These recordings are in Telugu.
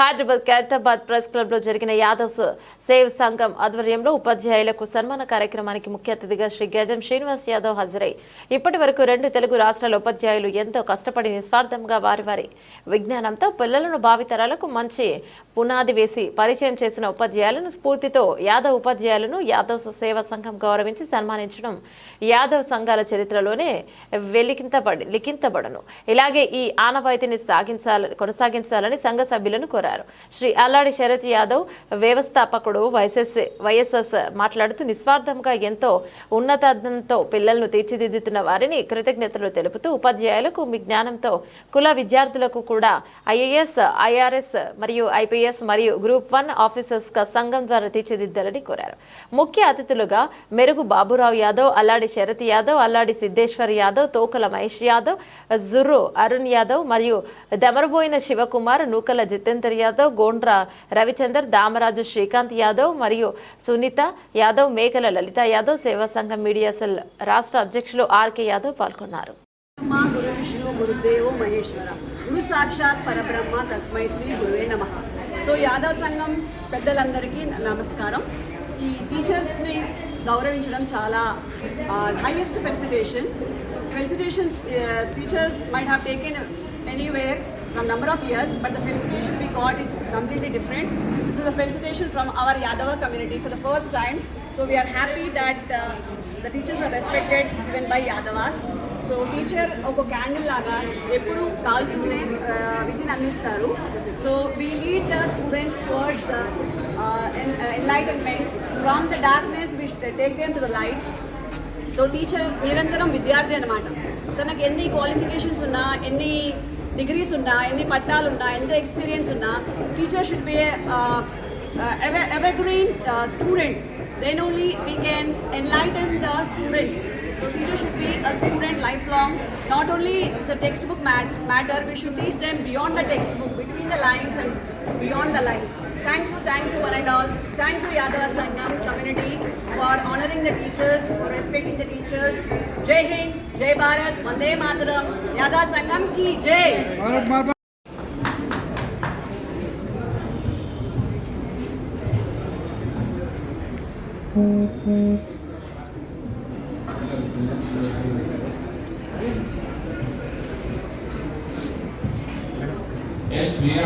హైదరాబాద్ ఖైరతాబాద్ ప్రెస్ క్లబ్లో జరిగిన యాదవ్ సేవ్ సంఘం ఆధ్వర్యంలో ఉపాధ్యాయులకు సన్మాన కార్యక్రమానికి ముఖ్య అతిథిగా శ్రీ గడ్డం శ్రీనివాస్ యాదవ్ హాజరై ఇప్పటి వరకు రెండు తెలుగు రాష్ట్రాల ఉపాధ్యాయులు ఎంతో కష్టపడి నిస్వార్థంగా వారి వారి విజ్ఞానంతో పిల్లలను భావితరాలకు మంచి పునాది వేసి పరిచయం చేసిన ఉపాధ్యాయులను స్ఫూర్తితో యాదవ్ ఉపాధ్యాయులను యాదవ్ సేవా సంఘం గౌరవించి సన్మానించడం యాదవ్ సంఘాల చరిత్రలోనే వెలికింతబడి లిఖింతబడను. ఇలాగే ఈ ఆనవాయితీని సాగించాలని కొనసాగించాలని సంఘ సభ్యులను కోరారు. శ్రీ అల్లాడి శరత్ యాదవ్ వ్యవస్థాపకుడు వైఎస్ఎస్ వైఎస్ఎస్ మాట్లాడుతూ నిస్వార్థంగా ఎంతో ఉన్నతంతో పిల్లలను తీర్చిదిద్దుతున్న వారిని కృతజ్ఞతలు తెలుపుతూ ఉపాధ్యాయులకు మీ జ్ఞానంతో కుల విద్యార్థులకు కూడా ఐఏఎస్ ఐఆర్ఎస్ మరియు ఐపీఎస్ మరియు గ్రూప్ వన్ ఆఫీసర్స్ సంఘం ద్వారా తీర్చిదిద్దాలని కోరారు. ముఖ్య అతిథులుగా మెరుగు బాబురావు యాదవ్ అల్లాడి శరత్ యాదవ్ అల్లాడి సిద్ధేశ్వర్ యాదవ్ తోకల మహేష్ యాదవ్ జుర్రు అరుణ్ యాదవ్ మరియు దమరబోయిన శివకుమార్ నూకల జితేందర్ యాదవ్ గోండ్రా రవిచందర్ దామరాజు శ్రీకాంత్ యాదవ్ మరియు సునీత యాదవ్ మేకల లలిత యాదవ్ సేవా సంఘం మీడియా సెల్ రాష్ట్ర అధ్యక్షులు ఆర్కే యాదవ్ పాల్గొన్నారు. బ్రహ్మ గురు విష్ణు గురుదేవో మహేశ్వర. గురు సాక్షాత్ పరబ్రహ్మ తస్మై శ్రీ గురువే నమ. సో యాదవ్ సంఘం పెద్దలందరికీ నమస్కారం. ఈ టీచర్స్ని గౌరవించడం చాలా highest felicitation felicitation teachers might have taken anywhere from number of years but the felicitation we got is completely different this is a felicitation from our yadava community for the first time so we are happy that uh, the teachers are respected even by yadavas so teacher ఒక క్యాండిల్ లాగా ఎప్పుడు కాల్చుకునే విధిని అందిస్తారు so we lead the students towards the enlightenment from the darkness we take them to the light so teacher నిరంతరం విద్యార్థి అనమాట తనకు ఎన్ని క్వాలిఫికేషన్స్ ఉన్నా ఎన్ని డిగ్రీస్ ఉన్నా ఎన్ని పట్టాలు ఉన్నా ఎంత ఎక్స్పీరియన్స్ ఉన్నా teacher should be evergreen uh, student then only we can enlighten the students So teacher should be a student lifelong. Not only the textbook mat matter, we should teach them beyond the textbook, between the lines and beyond the lines. Thank you, thank you one and all. Thank you Yadava Sangam community for honoring the teachers, for respecting the teachers. Jai Hind, Jai Bharat, Vande Mataram, Yadava Sangam ki Jai. Mm-hmm.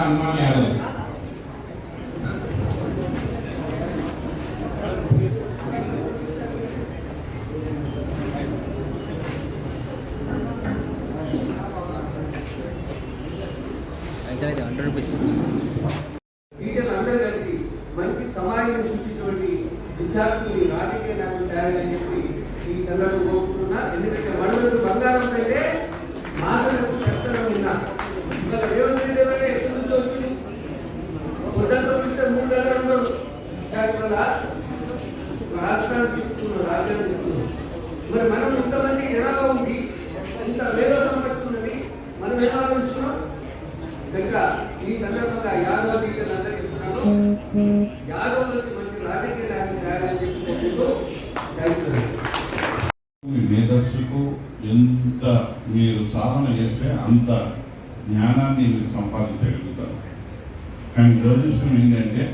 chapter 1 now. Then. I don't know. జ్ఞానాన్ని మీరు సంపాదించగలుగుతారు. కానీ దురదృష్టం ఏంటంటే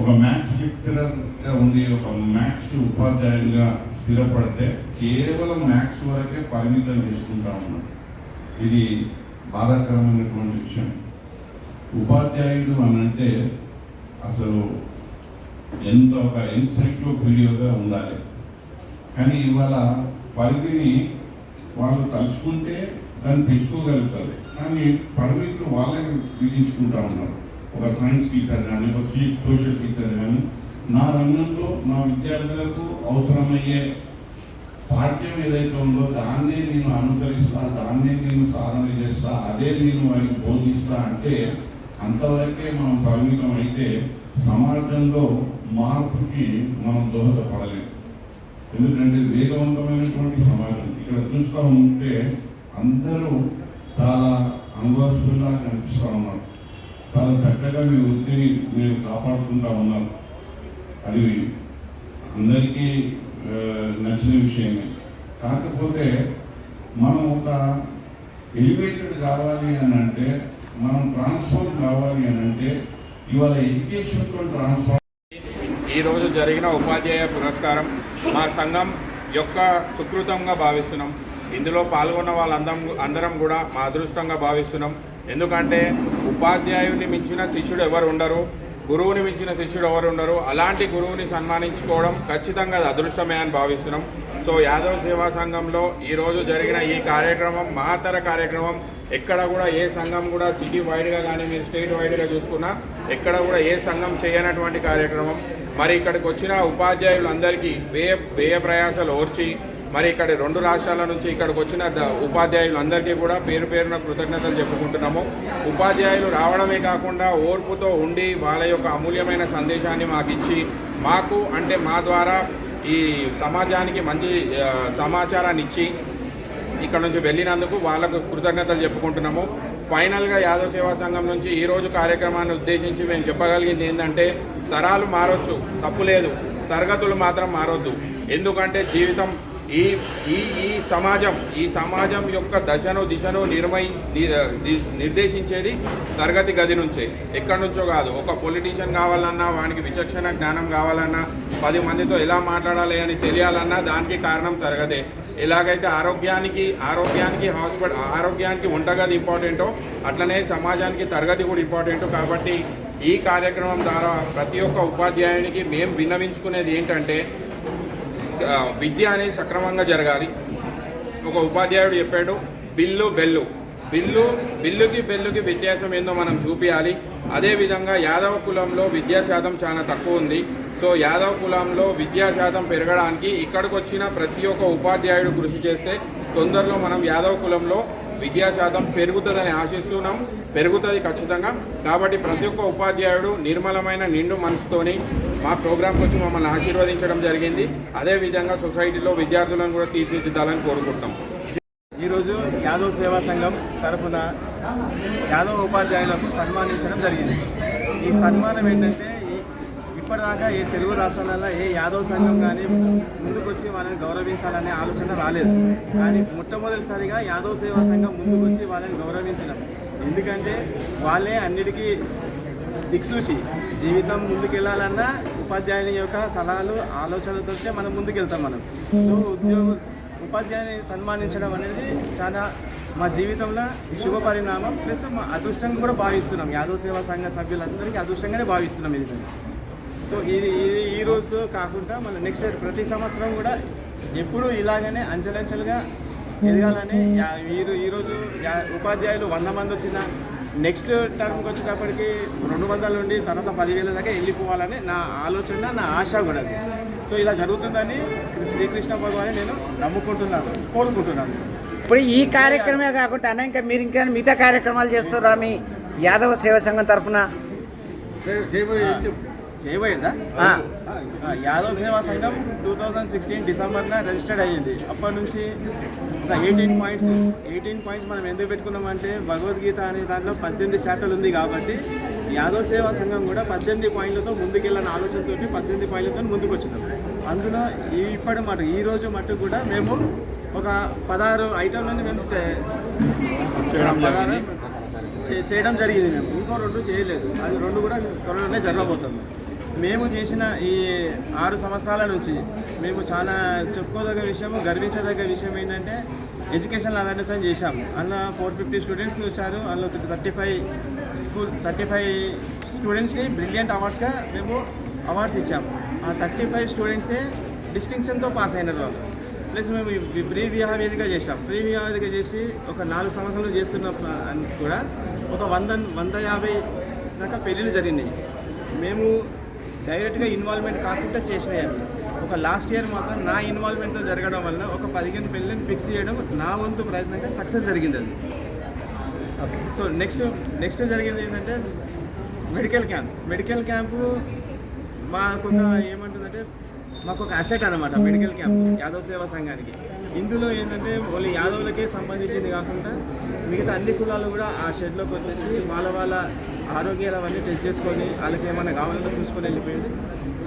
ఒక మ్యాథ్స్ లెక్చరర్గా ఉండి ఒక మ్యాథ్స్ ఉపాధ్యాయుడిగా స్థిరపడితే కేవలం మ్యాథ్స్ వరకే పరిమితం చేసుకుంటా ఉన్నాడు. ఇది బాధాకరమైనటువంటి విషయం. ఉపాధ్యాయుడు అని అంటే అసలు ఎంత ఒక ఎన్సైక్లోపీడియోగా ఉండాలి. కానీ ఇవాళ పరిధిని వాళ్ళు తలుచుకుంటే దాన్ని పెంచుకోగలుగుతారు. కానీ పరిమితులు వాళ్ళే విధించుకుంటా ఉన్నారు. ఒక సైన్స్ టీచర్ కానీ ఒక సోషల్ టీచర్ కానీ నా రంగంలో నా విద్యార్థులకు అవసరమయ్యే పాఠ్యం ఏదైతే ఉందో దాన్నే నేను అనుసరిస్తా దాన్నే నేను సాధన చేస్తా అదే నేను వారికి బోధిస్తా అంటే అంతవరకే మనం పరిమితం అయితే సమాజంలో మార్పుకి మనం దోహదపడలేము ఎందుకంటే వేగవంతమైనటువంటి సమాజం. ఇక్కడ చూస్తూ ఉంటే అందరూ చాలా అనుభవస్తుల్లా కనిపిస్తూ ఉన్నారు చాలా చక్కగా మీ వృత్తిని మీరు కాపాడుకుంటా ఉన్నారు అది అందరికీ నచ్చిన విషయమే. కాకపోతే మనం ఒక ఎలివేటెడ్ కావాలి అని అంటే మనం ట్రాన్స్ఫార్మ్ కావాలి అని అంటే ఇవాళ ఎడ్యుకేషన్తో ట్రాన్స్ఫార్మ్ ఈరోజు జరిగిన ఉపాధ్యాయ పురస్కారం మా సంఘం యొక్క సుకృతంగా భావిస్తున్నాం. ఇందులో పాల్గొన్న వాళ్ళందరం అందరం కూడా మా అదృష్టంగా భావిస్తున్నాం. ఎందుకంటే ఉపాధ్యాయుని మించిన శిష్యుడు ఎవరు ఉండరు గురువుని మించిన శిష్యుడు ఎవరు ఉండరు. అలాంటి గురువుని సన్మానించుకోవడం ఖచ్చితంగా అది అదృష్టమే అని భావిస్తున్నాం. సో యాదవ్ సేవా సంఘంలో ఈరోజు జరిగిన ఈ కార్యక్రమం మహత్తర కార్యక్రమం ఎక్కడ కూడా ఏ సంఘం కూడా సిటీ వైడ్గా కానీ మీరు స్టేట్ వైడ్గా చూసుకున్నా ఎక్కడ కూడా ఏ సంఘం చేయనటువంటి కార్యక్రమం. మరి ఇక్కడికి వచ్చిన ఉపాధ్యాయులందరికీ వ్యయ వ్యయ ప్రయాసాలు ఓర్చి మరి ఇక్కడ రెండు రాష్ట్రాల నుంచి ఇక్కడికి వచ్చిన ద- ఉపాధ్యాయులందరికీ కూడా పేరు పేరున కృతజ్ఞతలు చెప్పుకుంటున్నాము. ఉపాధ్యాయులు రావడమే కాకుండా ఓర్పుతో ఉండి వాళ్ళ యొక్క అమూల్యమైన సందేశాన్ని మాకు ఇచ్చి మాకు అంటే మా ద్వారా ఈ సమాజానికి మంచి సమాచారాన్ని ఇచ్చి ఇక్కడ నుంచి వెళ్ళినందుకు వాళ్ళకు కృతజ్ఞతలు చెప్పుకుంటున్నాము. ఫైనల్గా యాదవ్ సేవా సంఘం నుంచి ఈరోజు కార్యక్రమాన్ని ఉద్దేశించి మేము చెప్పగలిగింది ఏంటంటే తరాలు మారొచ్చు తప్పు లేదు తరగతులు మాత్రం మారొద్దు. ఎందుకంటే జీవితం ఈ ఈ ఈ సమాజం ఈ సమాజం యొక్క దశను దిశను నిర్మయి నిర్దేశించేది తరగతి గది నుంచే. ఎక్కడి నుంచో కాదు. ఒక పొలిటీషియన్ కావాలన్నా వానికి విచక్షణ జ్ఞానం కావాలన్నా పది మందితో ఎలా మాట్లాడాలి అని తెలియాలన్నా దానికి కారణం తరగతే. ఎలాగైతే ఆరోగ్యానికి ఆరోగ్యానికి హాస్పిటల్ ఆరోగ్యానికి వంటగది ఇంపార్టెంటో అట్లనే సమాజానికి తరగతి కూడా ఇంపార్టెంట్ కాబట్టి ఈ కార్యక్రమం ద్వారా ప్రతి ఒక్క ఉపాధ్యాయునికి మేము విన్నవించుకునేది ఏంటంటే విద్య అనేది సక్రమంగా జరగాలి. ఒక ఉపాధ్యాయుడు చెప్పాడు బిల్లు బెల్లు. బిల్లు బిల్లుకి బెల్లుకి వ్యత్యాసం ఏందో మనం చూపించాలి అదేవిధంగా యాదవ కులంలో విద్యా శాతం చాలా తక్కువ ఉంది. సో యాదవ కులంలో విద్యా శాతం పెరగడానికి ఇక్కడికి వచ్చిన ప్రతి ఒక్క ఉపాధ్యాయుడు కృషి చేస్తే తొందరలో మనం యాదవ కులంలో విద్యా శాతం పెరుగుతుందని ఆశిస్తున్నాం. పెరుగుతుంది ఖచ్చితంగా. కాబట్టి ప్రతి ఒక్క ఉపాధ్యాయుడు నిర్మలమైన నిండు మనసుతోని మా ప్రోగ్రాంకి వచ్చి మమ్మల్ని ఆశీర్వదించడం జరిగింది. అదేవిధంగా సొసైటీలో విద్యార్థులను కూడా తీర్చిదిద్దాలని కోరుకుంటాం ఈరోజు యాదవ్ సేవా సంఘం తరఫున యాదవ్ ఉపాధ్యాయులకు సన్మానించడం జరిగింది. ఈ సన్మానం ఏంటంటే ఇప్పటిదాకా ఏ తెలుగు రాష్ట్రాలలో ఏ యాదవ్ సంఘం కానీ ముందుకొచ్చి వాళ్ళని గౌరవించాలనే ఆలోచన రాలేదు. కానీ మొట్టమొదటిసారిగా యాదవ్ సేవా సంఘం ముందుకొచ్చి వాళ్ళని గౌరవించడం. ఎందుకంటే వాళ్ళే అన్నిటికీ దిక్సూచి. జీవితం ముందుకెళ్ళాలన్నా ఉపాధ్యాయుని యొక్క సలహాలు ఆలోచనలతోనే మనం ముందుకెళ్తాం మనం. సో ఉద్యోగ ఉపాధ్యాయుని సన్మానించడం అనేది చాలా మా జీవితంలో శుభ పరిణామం ప్లస్ మా అదృష్టంగా కూడా భావిస్తున్నాం. యాదవ సేవా సంఘ సభ్యులందరికీ అదృష్టంగానే భావిస్తున్నాం ఇది. సో ఇది ఇది ఈ రోజు కాకుండా మన నెక్స్ట్ ఇయర్ ప్రతి సంవత్సరం కూడా ఎప్పుడూ ఇలాగనే అంచెలంచెలుగా ఎదగాలని ఈరోజు ఉపాధ్యాయులు వంద మంది వచ్చిన నెక్స్ట్ టర్మ్కి వచ్చేటప్పటికి రెండు వందల నుండి తర్వాత పదివేల దాకా వెళ్ళిపోవాలని నా ఆలోచన నా ఆశ కూడా అది. సో ఇలా జరుగుతుందని శ్రీకృష్ణ భగవాన్ నేను నమ్ముకుంటున్నాను కోరుకుంటున్నాను. ఇప్పుడు ఈ కార్యక్రమే కాకుండా అన్న ఇంకా మీరు ఇంకా మిగతా కార్యక్రమాలు చేస్తారా మీ యాదవ సేవా సంఘం తరఫున? చేయబోయిందా? Yadav Seva Sangham two thousand sixteen డిసెంబర్న registered అయ్యింది. అప్పటి నుంచి ఒక ఎయిటీన్ పాయింట్స్ ఎయిటీన్ పాయింట్స్ మనం ఎందుకు పెట్టుకున్నామంటే భగవద్గీత అనే దాంట్లో పద్దెనిమిది చాప్టర్లు ఉంది కాబట్టి యాదవ్ సేవా సంఘం కూడా పద్దెనిమిది పాయింట్లతో ముందుకెళ్ళని ఆలోచనతో పద్దెనిమిది పాయింట్లతో ముందుకు వచ్చినాం అందులో ఇప్పటి మటు ఈ రోజు మటు కూడా మేము ఒక పదహారు ఐటమ్లని మేము చేయడం జరిగింది మేము. ఇంకో రెండు చేయలేదు. అది రెండు కూడా త్వరలోనే జరగబోతుంది. మేము చేసిన ఈ ఆరు సంవత్సరాల నుంచి మేము చాలా చెప్పుకోదగ్గ విషయం గర్వించదగ్గ విషయం ఏంటంటే ఎడ్యుకేషన్ అవేర్నెస్ అని చేశాము. అందులో ఫోర్ ఫిఫ్టీ స్టూడెంట్స్ వచ్చారు. అందులో thirty five school thirty five స్టూడెంట్స్కి బ్రిలియంట్ అవార్డ్స్గా మేము అవార్డ్స్ ఇచ్చాము. ఆ థర్టీ ఫైవ్ స్టూడెంట్సే డిస్టింక్షన్తో పాస్ అయినారు వాళ్ళు. ప్లస్ మేము ప్రీ వివాహ వేదిక చేసాం ప్రీ వివాహ వేదిక చేసి ఒక నాలుగు సంవత్సరాలు చేస్తున్న కూడా ఒక వంద వంద యాభై దాకా పెళ్ళిళ్ళు జరిగినాయి. మేము డైరెక్ట్గా ఇన్వాల్వ్మెంట్ కాకుండా చేసినాయి అవి ఒక లాస్ట్ ఇయర్ మాత్రం నా ఇన్వాల్వ్మెంట్తో జరగడం వల్ల ఒక పదిహేను పెళ్ళిని ఫిక్స్ చేయడం నా వంతు ప్రయత్నంగా సక్సెస్ జరిగింది అది. సో నెక్స్ట్ నెక్స్ట్ జరిగింది ఏంటంటే మెడికల్ క్యాంప్. మెడికల్ క్యాంపు మాకు ఒక ఏమంటుందంటే మాకు ఒక అసెట్ అనమాట మెడికల్ క్యాంప్ యాదవ్ సేవా సంఘానికి. ఇందులో ఏంటంటే ఓన్లీ యాదవులకే సంబంధించింది కాకుండా మిగతా అన్ని కులాలు కూడా ఆ షెడ్లోకి వచ్చేసి వాళ్ళ వాళ్ళ ఆరోగ్యాలు అవన్నీ టెస్ట్ చేసుకొని వాళ్ళకి ఏమైనా కావాలంటే చూసుకొని వెళ్ళిపోయింది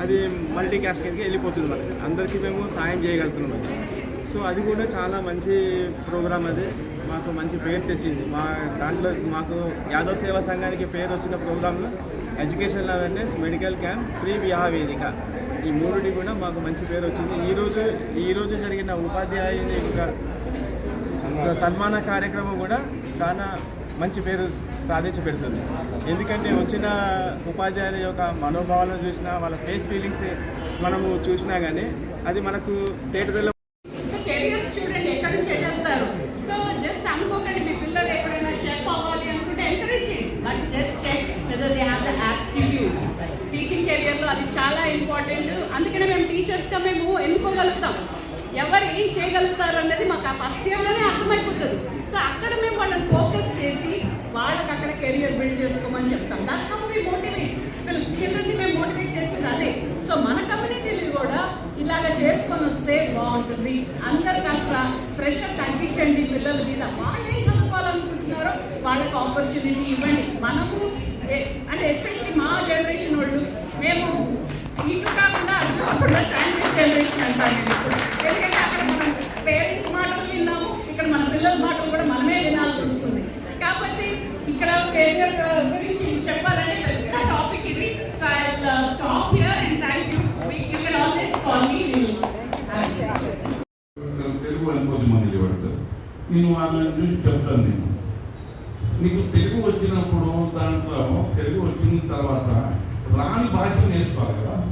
అది మల్టీ క్యాస్ట్ కిందకి వెళ్ళిపోతుంది మనకి. అందరికీ మేము సాయం చేయగలుగుతున్నాం సో అది కూడా చాలా మంచి ప్రోగ్రామ్ అది. మాకు మంచి పేరు తెచ్చింది. మా దాంట్లో మాకు యాదవ్ సేవా సంఘానికి పేరు వచ్చిన ప్రోగ్రాంలో education awareness medical camp free వివాహ వేదిక. ఈ మూడుటి కూడా మాకు మంచి పేరు వచ్చింది. ఈరోజు ఈరోజు జరిగిన ఉపాధ్యాయుని యొక్క సన్మాన కార్యక్రమం కూడా చాలా మంచి పేరు సాధించి పెడుతుంది. ఎందుకంటే వచ్చిన ఉపాధ్యాయుల యొక్క మనోభావాలను చూసినా వాళ్ళ ఫేస్ ఫీలింగ్స్ మనము చూసినా కానీ అది మనకు థియేటర్లో సో కెరియర్ స్టూడెంట్ ఎక్కడి నుంచి వెళ్తారు సో జస్ట్ అనుకోకండి మీ పిల్లలు ఎప్పుడైనా షెఫ్ అవ్వాలి అనుకుంటే ఎంకరేజ్ చేయండి but just check whether they have the aptitude teaching కెరియర్లో అది చాలా ఇంపార్టెంట్ అందుకనే మేము టీచర్స్గా మేము ఎన్నుకోగలుగుతాం ఎవరు ఏం చేయగలుగుతారు అన్నది మాకు ఆ ఫస్ట్ ఇయర్లోనే అర్థమైపోతుంది సో అక్కడ మేము వాళ్ళని ఫోకస్ చేసి వాళ్ళకి అక్కడ కెరియర్ బిల్డ్ చేసుకోమని చెప్తాం దాట్స్ హౌ వి మోటివేట్ చిల్డ్రన్ని మేము మోటివేట్ చేసేది అదే సో మన కమ్యూనిటీలు కూడా ఇలాగ చూస్తే బాగుంటుంది. అందరు కాస్త ప్రెషర్ తగ్గించండి పిల్లల మీద. వాళ్ళు ఏం చదువుకోవాలనుకుంటున్నారో వాళ్ళకి ఆపర్చునిటీ ఇవ్వండి. మనము అంటే ఎస్పెషల్లీ మా జనరేషన్ వాళ్ళు మేము ఇటు కాకుండా అటు కూడా శాండ్విచ్ జనరేషన్ అంటాను ఇప్పుడు. ఎందుకంటే అక్కడ మనం పేరెంట్స్ మాటలు విన్నాము ఇక్కడ మన పిల్లల మాటలు కూడా మనమే వినాల్సి వస్తుంది. కాబట్టి ఇక్కడ కెరియర్ గురించి చెప్పాలంటే పెద్ద టాపిక్ ఇది so I stop here and thank you you can always call me Telugu అని కొద్ది మంది పడతారు నేను వాళ్ళని చూసి చెప్తాను నేను. నీకు తెలుగు వచ్చినప్పుడు దాంట్లో తెలుగు వచ్చిన తర్వాత రాని భాష నేర్చుకోవాలి కదా.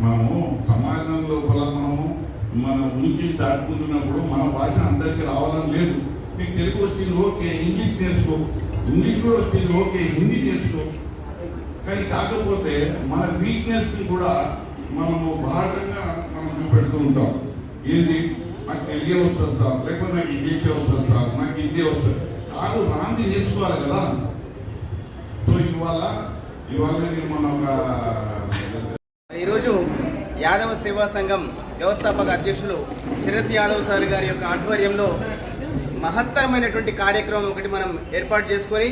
మనము సమాజం లోపల మనము మన ఉనికి దాటుకుంటున్నప్పుడు మన భాష అందరికీ రావాలని లేదు. నీకు తెలుగు వచ్చింది ఓకే ఇంగ్లీష్ నేర్చుకో. ఇంగ్లీష్ కూడా వచ్చింది ఓకే హిందీ నేర్చుకో. కానీ కాకపోతే మన వీక్నెస్ని కూడా మనము భాగంగా మనం చూపెడుతూ ఉంటాం. ఏంటి నాకు తెలుగే వస్తుంది సార్ లేకపోతే నాకు ఇంగ్లీషే వస్తుంది సార్ నాకు హిందీ వస్తుంది. కాదు రాంది నేర్చుకోవాలి కదా. సో ఇవాళ ఇవాళ నేను మన ఒక ఈరోజు యాదవ సేవా సంఘం వ్యవస్థాపక అధ్యక్షులు శరత్ యాదవ్ సార్ గారి యొక్క ఆధ్వర్యంలో మహత్తరమైనటువంటి కార్యక్రమం ఒకటి మనం ఏర్పాటు చేసుకొని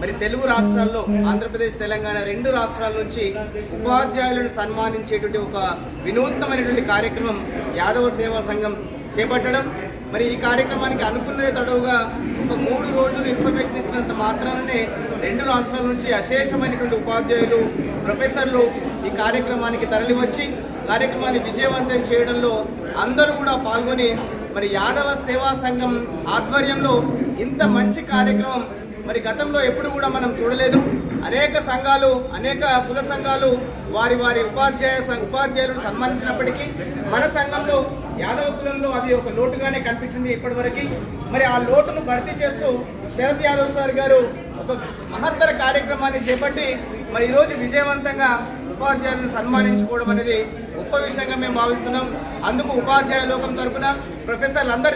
మరి తెలుగు రాష్ట్రాల్లో ఆంధ్రప్రదేశ్ తెలంగాణ రెండు రాష్ట్రాల నుంచి ఉపాధ్యాయులను సన్మానించేటువంటి ఒక వినూత్నమైనటువంటి కార్యక్రమం యాదవ సేవా సంఘం చేపట్టడం. మరి ఈ కార్యక్రమానికి అనుకున్నదే తడవుగా ఒక మూడు రోజులు ఇన్ఫర్మేషన్ ఇచ్చినంత మాత్రాననే రెండు రాష్ట్రాల నుంచి అశేషమైనటువంటి ఉపాధ్యాయులు ప్రొఫెసర్లు ఈ కార్యక్రమానికి తరలివచ్చి కార్యక్రమాన్ని విజయవంతం చేయడంలో అందరూ కూడా పాల్గొని మరి యాదవ సేవా సంఘం ఆధ్వర్యంలో ఇంత మంచి కార్యక్రమం మరి గతంలో ఎప్పుడు కూడా మనం చూడలేదు. అనేక సంఘాలు అనేక కుల సంఘాలు వారి వారి ఉపాధ్యాయ ఉపాధ్యాయులను సన్మానించినప్పటికీ మన సంఘంలో యాదవ కులంలో అది ఒక లోటుగానే కనిపించింది ఇప్పటివరకు. మరి ఆ లోటును భర్తీ చేస్తూ శరత్ యాదవ్ సార్ గారు ఒక మహత్తర కార్యక్రమాన్ని చేపట్టి మరి ఈరోజు విజయవంతంగా ఉపాధ్యాయులను సన్మానించుకోవడం అనేది గొప్ప విషయంగా మేము భావిస్తున్నాం. అందుకు ఉపాధ్యాయ లోకం తరపున ప్రొఫెసర్లు